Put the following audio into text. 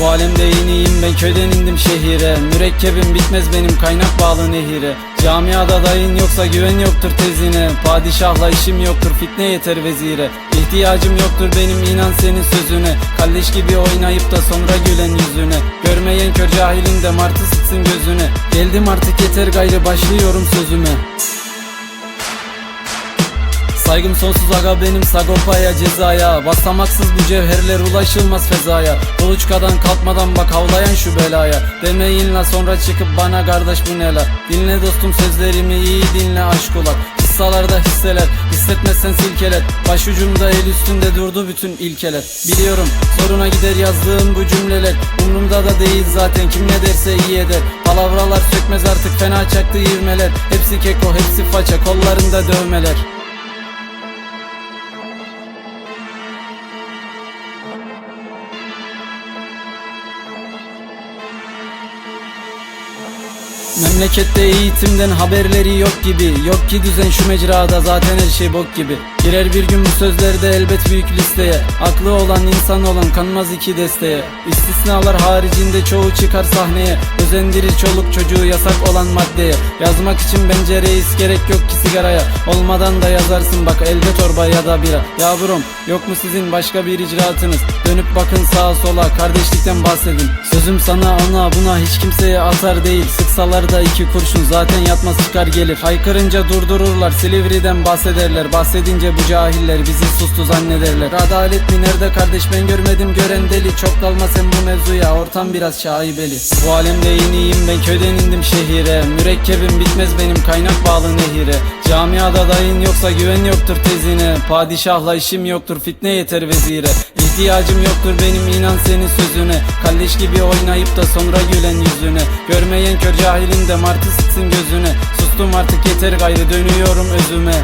Bu alemde yeniyim ben köyden indim şehire. Mürekkebim bitmez benim kaynak bağlı nehire. Camiada dayın yoksa güven yoktur tezine. Padişahla işim yoktur fitne yeter vezire. İhtiyacım yoktur benim inan senin sözüne. Kalleş gibi oynayıp da sonra gülen yüzüne. Görmeyen kör cahilin de martı sıksın gözüne. Geldim artık yeter gayrı başlıyorum sözüme Saygım sonsuz aga benim Sagopa'ya cezaya. Basamaksız bu cevherler ulaşılmaz fezaya. Kuluçkadan kalkmadan bak havlayan şu belaya. Demeyin la sonra çıkıp bana kardeş bu ne la? Dinle dostum sözlerimi iyi dinle aşk kulak Hissalarda hisseler hissetmezsen silkeler. Başucumda el üstünde durdu bütün ilkeler. Biliyorum soruna gider yazdığım bu cümleler. Umrumda da değil zaten kim ne derse iyi eder. Palavralar sökmez artık fena çaktı ivmeler. Hepsi keko hepsi faça kollarında dövmeler Memlekette eğitimden haberleri yok gibi. Yok ki düzen şu mecrada zaten her şey bok gibi. Girer bir gün bu sözlerde elbet büyük listeye. Aklı olan insan olan kanmaz iki desteğe İstisnalar haricinde çoğu çıkar sahneye Özendirir çoluk çocuğu yasak olan maddeye. Yazmak için bence reis gerek yok ki sigaraya. Olmadan da yazarsın bak elde torba ya da bira. Yavrum yok mu sizin başka bir icraatınız? Dönüp bakın sağa sola kardeşlikten bahsedin. Sözüm sana ona buna hiç kimseye atar değil. Sıksalar da iki kurşun zaten yatmaz çıkar gelir. Haykırınca durdururlar Silivri'den bahsederler. Bahsedince bu cahiller bizi sustu zannederler. Adalet mi nerede kardeş? Ben görmedim gören deli. Çok dalma sen bu mevzuya ortam biraz şaibeli. Bu alemde yeniyim ben köyden indim şehire. Mürekkebim bitmez benim kaynak bağlı nehire. Camiada dayın yoksa güven yoktur tezine. Padişahla işim yoktur fitne yeter vezire. İhtiyacım yoktur benim inan senin sözüne. Kalleş gibi oynayıp da sonra gülen yüzüne. Görmeyen kör cahilin de martı sıksın gözüne. Sustum artık yeter gayrı dönüyorum özüme